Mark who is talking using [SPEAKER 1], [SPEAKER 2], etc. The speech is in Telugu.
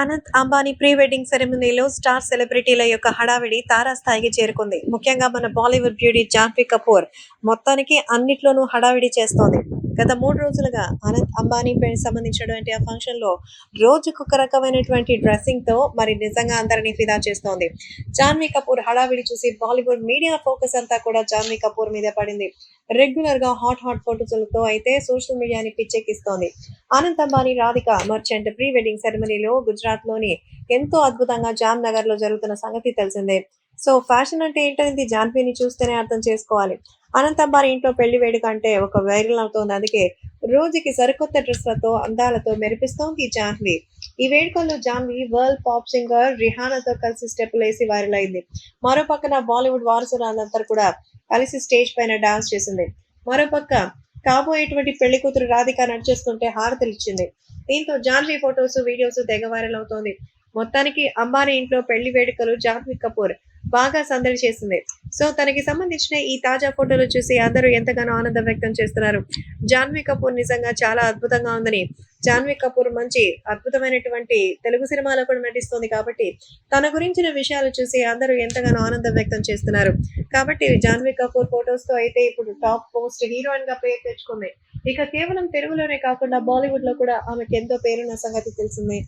[SPEAKER 1] అనంత్ అంబానీ ప్రీ వెడ్డింగ్ సెరమనీలో స్టార్ సెలబ్రిటీల యొక్క హడావిడి తారాస్థాయికి చేరుకుంది. ముఖ్యంగా మన బాలీవుడ్ బ్యూటీ జాన్వీ కపూర్ మొత్తానికి అన్నిట్లోనూ హడావిడి చేస్తోంది. గత మూడు రోజులుగా అనంత్ అంబానీ పెళ్ళి సంబంధించినటువంటి ఆ ఫంక్షన్లో రోజుకొక రకమైనటువంటి డ్రెస్సింగ్తో మరి నిజంగా అందరినీ ఫిదా చేస్తోంది. జాన్వీ కపూర్ హడావిడి చూసి బాలీవుడ్ మీడియా ఫోకస్ అంతా కూడా జాన్వీ కపూర్ మీద పడింది. రెగ్యులర్గా హాట్ హాట్ ఫోటోలతో అయితే సోషల్ మీడియాని పిచ్చెక్కిస్తోంది. అనంత్ అంబానీ రాధిక మర్చెంట్ ప్రీ వెడ్డింగ్ సెరమనీలో గుజరాత్లోని ఎంతో అద్భుతంగా జామ్ నగర్లో జరుగుతున్న సంగతి తెలిసిందే. సో ఫ్యాషన్ అంటే ఏంటనేది జాన్వీని చూస్తేనే అర్థం చేసుకోవాలి. అనంత అంబానీ ఇంట్లో పెళ్ళి వేడుక అంటే ఒక వైరల్ అవుతోంది. అందుకే రోజుకి సరికొత్త డ్రెస్లతో అందాలతో మెరిపిస్తోంది జాన్వి. ఈ వేడుకల్లో జాన్వి వరల్డ్ పాప్ సింగర్ రిహానాతో కలిసి స్టెప్పులు వేసి వైరల్ అయింది. మరో పక్కన బాలీవుడ్ వారసురాలందరూ కూడా కలిసి స్టేజ్ పైన డాన్స్ చేసింది. మరోపక్క కాబోయేటువంటి పెళ్ళి కూతురు రాధిక నడిచేస్తుంటే హారతలు ఇచ్చింది. దీంతో జాన్వీ ఫొటోస్ వీడియోస్ తెగ వైరల్ అవుతోంది. మొత్తానికి అంబానీ ఇంట్లో పెళ్ళి వేడుకలు జాన్వి కపూర్ బాగా సందడి చేసింది. సో తనకి సంబంధించిన ఈ తాజా ఫోటోలు చూసి అందరూ ఎంతగానో ఆనందం వ్యక్తం చేస్తున్నారు. జాన్వీ కపూర్ నిజంగా చాలా అద్భుతంగా ఉందని. జాన్వీ కపూర్ మంచి అద్భుతమైనటువంటి తెలుగు సినిమాలో కూడా నటిస్తోంది కాబట్టి తన గురించిన విషయాలు చూసి అందరూ ఎంతగానో ఆనందం వ్యక్తం చేస్తున్నారు. కాబట్టి జాన్వీ కపూర్ ఫొటోస్తో అయితే ఇప్పుడు టాప్ పోస్ట్ హీరోయిన్గా పేరు తెచ్చుకుంది. ఇక కేవలం తెలుగులోనే కాకుండా బాలీవుడ్లో కూడా ఆమెకు ఎంతో పేరున్న సంగతి తెలిసిందే.